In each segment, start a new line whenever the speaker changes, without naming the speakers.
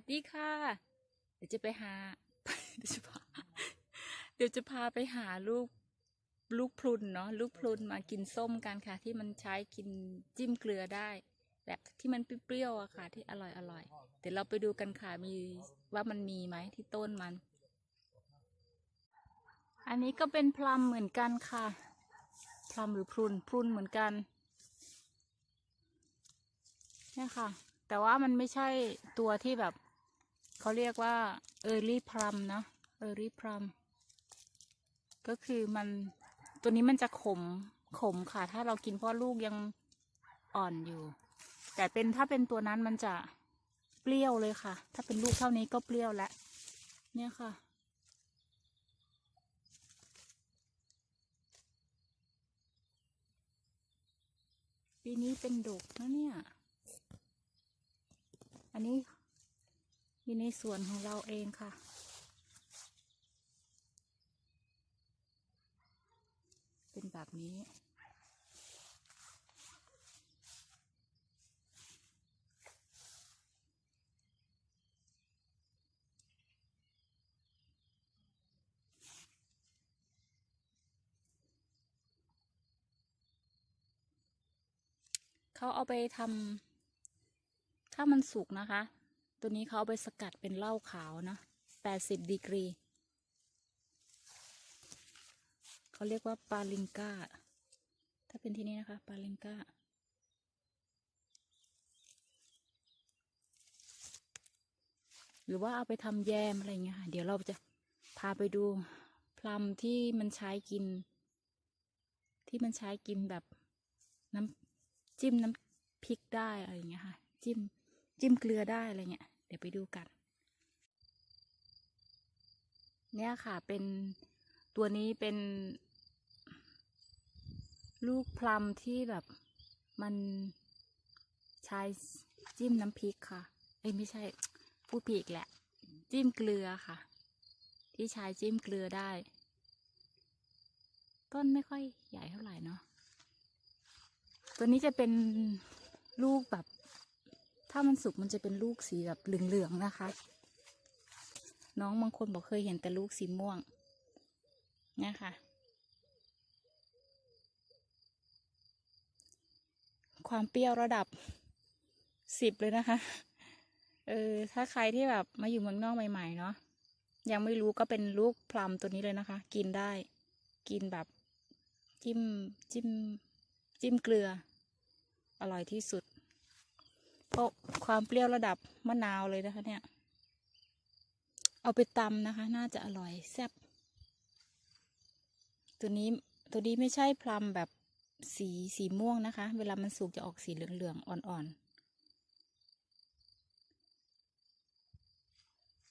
สดีค่ะ เดี๋ยวจะไปหา เดี๋ยวจะพาเดี๋ยวจะพาไปหาลูกลูกพลุนเนาะลูกพลุนมากินส้มกันค่ะ ที่มันใช้กินจิ้มเกลือได้แบบที่มันเปรี้ยวๆอะค่ะ ที่อร่อยอร่อยเดี๋ยวเราไปดูกันค่ะมีว่ามันมีไหมที่ต้นมัน อันนี้ก็เป็นพลัมเหมือนกันค่ะ พลัมหรือพรุนพรุนเหมือนกันเนี่ยค่ะ แต่ว่ามันไม่ใช่ตัวที่แบบ เขาเรียกว่า early plum นะ early plum ก็คือมันตัวนี้มันจะขมขมค่ะ ถ้าเรากินเพราะลูกยังอ่อนอยู่ แต่เป็นถ้าเป็นตัวนั้นมันจะเปรี้ยวเลยค่ะ ถ้าเป็นลูกเท่านี้ก็เปรี้ยวแล้วเนี่ยค่ะ ปีนี้เป็นดกนะเนี่ย อันนี้ อยู่ในสวนของเราเองค่ะ เป็นแบบนี้ เขาเอาไปทำถ้ามันสุกนะคะ ตัวนี้เขาเอาไปสกัดเป็นเหล้าขาวนะแปดสิบดีกรี เขาเรียกว่าปาลิงกาถ้าเป็นที่นี้นะคะ ปาลิงกาหรือว่าเอาไปทำแยมอะไรเงี้ยค่ะ เดี๋ยวเราจะพาไปดูพลัมที่มันใช้กิน ที่มันใช้กินแบบน้ำจิ้มน้ำพริกได้อะไรเงี้ยค่ะ จิ้มจิ้มเกลือได้อะไรเงี้ย เดี๋ยวไปดูกัน เนี่ยค่ะเป็นตัวนี้เป็น ลูกพลัมที่แบบมันใช้จิ้มน้ำพริกค่ะ เอ้ยไม่ใช่พูดผิดอีกแหละ จิ้มเกลือค่ะ ที่ใช้จิ้มเกลือได้ ต้นไม่ค่อยใหญ่เท่าไหร่เนาะตัวนี้จะเป็นลูกแบบ ถ้ามันสุกมันจะเป็นลูกสีแบบเหลืองๆนะคะ น้องบางคนบอกเคยเห็นแต่ลูกสีม่วงนี่ยค่ะความเปรี้ยวระดับสิบเลยนะคะ เออ ถ้าใครที่แบบมาอยู่เมืองนอกใหม่ ๆ เนาะ ยังไม่รู้ก็เป็นลูกพลัมตัวนี้เลยนะคะ กินได้ กินแบบจิ้มจิ้ม จิ้มเกลือ อร่อยที่สุด เพราะความเปรี้ยวระดับมะนาวเลยนะคะเนี่ย เอาไปตำนะคะ น่าจะอร่อยแซ่บ ตัวนี้ตัวนี้ไม่ใช่พลัมแบบสีสีม่วงนะคะ เวลามันสุกจะออกสีเหลืองๆอ่อนๆ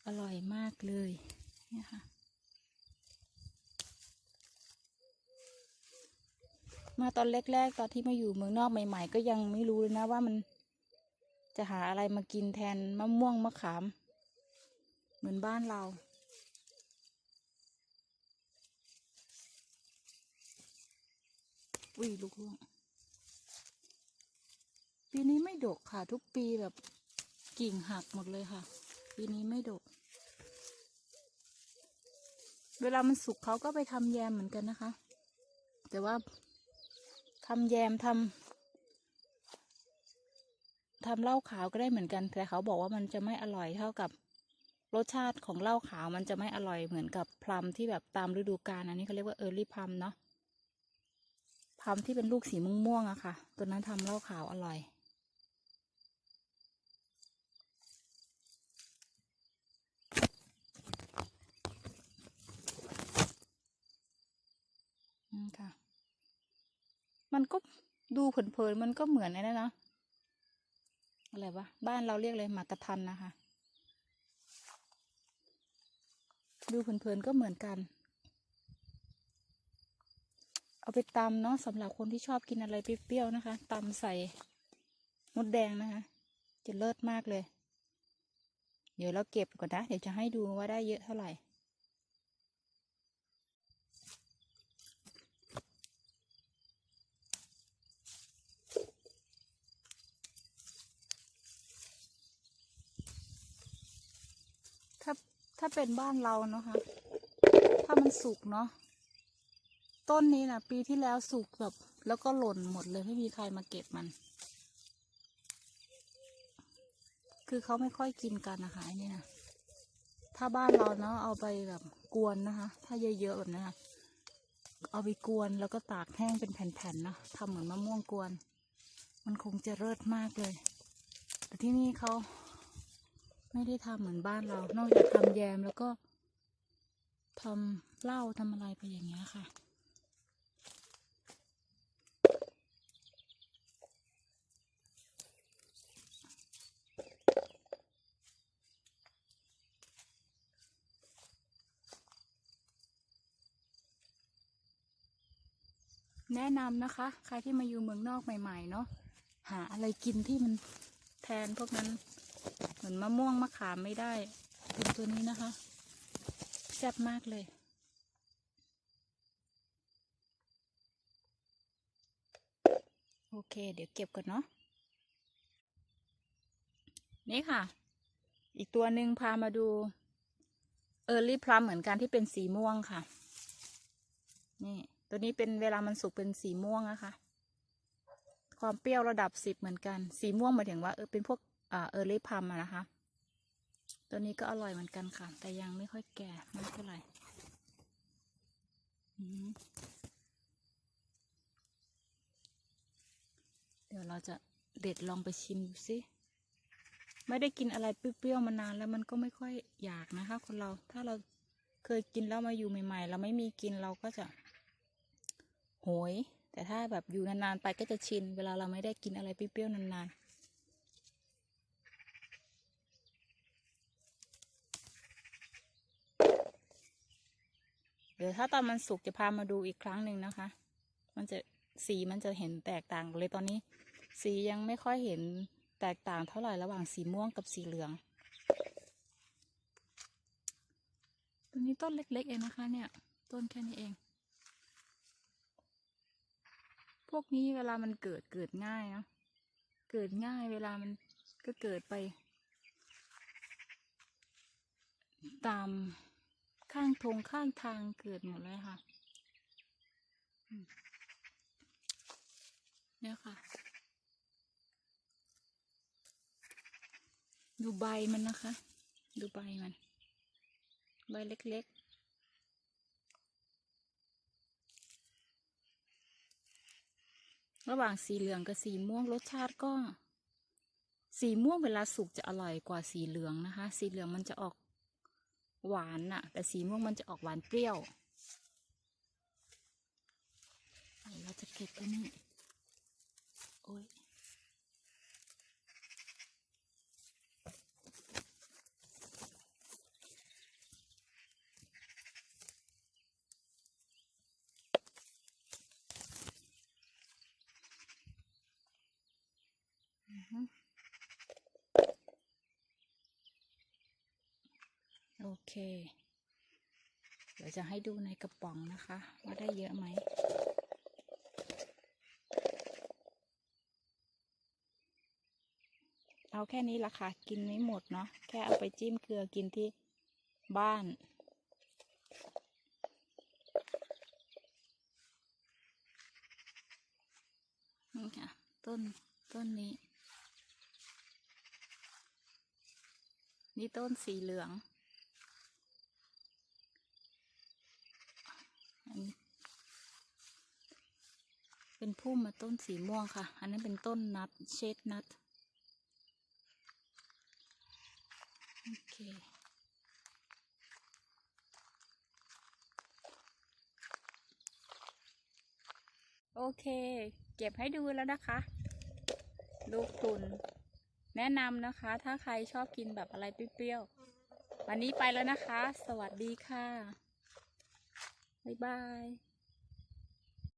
อร่อยมากเลยเนี่ยค่ะ มาตอนแรกๆ ตอนที่มาอยู่เมืองนอกใหม่ ๆ ก็ยังไม่รู้เลยนะว่ามัน จะหาอะไรมากินแทนมะม่วงมะขาม เหมือนบ้านเรา อุ้ยลูกล่วงปีนี้ไม่ดกค่ะ ทุกปีแบบกิ่งหักหมดเลยค่ะ ปีนี้ไม่ดก เวลามันสุกเขาก็ไปทำแยมเหมือนกันนะคะ แต่ว่าทำแยมทำ ทำเหล้าขาวก็ได้เหมือนกัน แต่เขาบอกว่ามันจะไม่อร่อยเท่ากับ รสชาติของเหล้าขาวมันจะไม่อร่อยเหมือนกับพลัมที่แบบตามฤดูกาลอันนี้เขาเรียกว่าเออร์ลี่พลัมเนาะพลัมที่เป็นลูกสีม่วงๆอะค่ะ ตัวนั้นทำเหล้าขาวอร่อย อืมค่ะ มันก็ดูเผินๆมันก็เหมือนไอ้นั่นนะ อะไรวะ บ้านเราเรียกเลยหมากกระทันนะคะ ดูเผินๆก็เหมือนกัน เอาไปตำเนาะสำหรับคนที่ชอบกินอะไรเปรี้ยวๆนะคะตำใส่มดแดงนะคะ จะเลิศมากเลย เดี๋ยวเราเก็บก่อนนะ เดี๋ยวจะให้ดูว่าได้เยอะเท่าไหร่ ถ้าเป็นบ้านเราเนาะคะถ้ามันสุกเนาะต้นนี้นะปีที่แล้วสุกแบบแล้วก็หล่นหมดเลยไม่มีใครมาเก็บมัน คือเขาไม่ค่อยกินกันนะคะอ้นี่นะถ้าบ้านเราเนาะเอาไปแบบกวนนะคะ ถ้าเยอะๆแบบนี้นะเอาไปกวนแล้วก็ตากแห้งเป็นแผ่นๆเนาะทำเหมือนมะม่วงกวน มันคงจะเลิศมากเลย แต่ที่นี่เขา ไม่ได้ทำเหมือนบ้านเรา นอกจากทำแยมแล้วก็ทำเหล้าทำอะไรไปอย่างเงี้ยค่ะ แนะนำนะคะ ใครที่มาอยู่เมืองนอกใหม่ ๆ เนาะหาอะไรกินที่มันแทนพวกนั้น เหมือนมะม่วงมะขามไม่ได้เป็นตัวนี้นะคะแซ่บมากเลย โอเค เดี๋ยวเก็บก่อนเนาะนี่ค่ะ อีกตัวหนึ่งพามาดูเออร์ลี่พลัมเหมือนกันที่เป็นสีม่วงค่ะ นี่ ตัวนี้เป็นเวลามันสุกเป็นสีม่วงนะคะ ความเปรี้ยวระดับสิบเหมือนกัน สีม่วงหมายถึงว่าเออเป็นพวก เออร์ลี่พัมนะคะ ตัวนี้ก็อร่อยเหมือนกันค่ะ แต่ยังไม่ค่อยแก่มากเท่าไหร่เดี๋ยวเราจะเด็ดลองไปชิมดูสิ ไม่ได้กินอะไรเปรี้ยวๆมานานแล้วมันก็ไม่ค่อยอยากนะคะ คนเรา ถ้าเราเคยกินแล้วมาอยู่ใหม่ๆ เราไม่มีกินเราก็จะโหย แต่ถ้าแบบอยู่นานๆไปก็จะชิน เวลาเราไม่ได้กินอะไรเปรี้ยวๆนานๆ เดี๋ยวถ้าตอนมันสุกจะพามาดูอีกครั้งหนึ่งนะคะ มันจะสีมันจะเห็นแตกต่างเลยตอนนี้ สียังไม่ค่อยเห็นแตกต่างเท่าไหร่ระหว่างสีม่วงกับสีเหลืองตัวนี้ต้นเล็ก ๆ เองนะคะ เนี่ย ต้นแค่นี้เอง พวกนี้เวลามันเกิดเกิดง่ายนะเกิดง่ายเวลามันก็เกิดไป ตาม ข้างทงข้างทางเกิดหมดเลยค่ะเนี่ยค่ะ ดูใบมันนะคะ ดูใบมัน ใบเล็กๆระหว่างสีเหลืองกับสีม่วงรสชาติก็ สีม่วงเวลาสุกจะอร่อยกว่าสีเหลืองนะคะ สีเหลืองมันจะออก หวานน่ะแต่สีม่วงมันจะออกหวานเปรี้ยวเราจะเก็บอันนี้โอ้ยอือฮึโอ เค เดี๋ยวจะให้ดูในกระป๋องนะคะ ว่าได้เยอะไหมเอาแค่นี้ละค่ะ กินไม่หมดเนาะแค่เอาไปจิ้มเกลือกินที่บ้าน นี่ค่ะ ต้นต้นนี้ นี่ต้นสีเหลือง อันนี้ เป็นพุ่มมาต้นสีม่วงค่ะ อันนั้นเป็นต้นนัดเชดนัดโอเคโอเค เก็บให้ดูแล้วนะคะ ลูกพรุน แนะนำนะคะ ถ้าใครชอบกินแบบอะไรเปรี้ยวๆ วันนี้ไปแล้วนะคะ สวัสดีค่ะ บ๊ายบาย